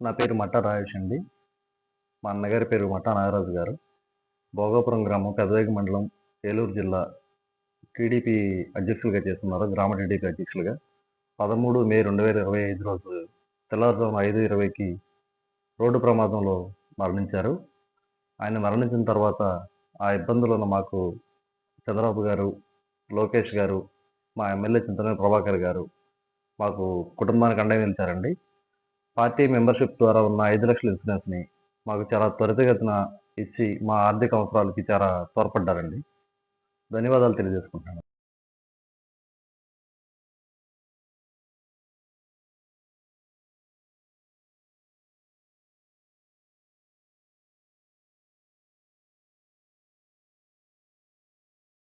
నా పేరు మట్టా రాజేష్ అండి. మా అన్నగారి పేరు మట్టా నాగరాజు గారు. భోగాపురం గ్రామం పెదవేగి మండలం ఏలూరు జిల్లా టీడీపీ అధ్యక్షులుగా చేస్తున్నారు గ్రామ టీడీపీ అధ్యక్షులుగా. పదమూడు మే రెండు వేల ఇరవై ఐదు రోజు తెల్లవారుజాము ఐదు ఇరవైకి రోడ్డు ప్రమాదంలో మరణించారు. ఆయన మరణించిన తర్వాత ఆ ఇబ్బందులను మాకు చంద్రబాబు గారు లోకేష్ గారు మా ఎమ్మెల్యే చింతన ప్రభాకర్ గారు మాకు కుటుంబానికి అండగా నిలిచారండి పార్టీ మెంబర్షిప్ ద్వారా ఉన్న ఐదు లక్షల ఇన్సూరెన్స్ని మాకు చాలా త్వరితగతిన ఇచ్చి మా ఆర్థిక అవసరాలకి చాలా తోడ్పడ్డారండి ధన్యవాదాలు తెలియజేసుకుంటాను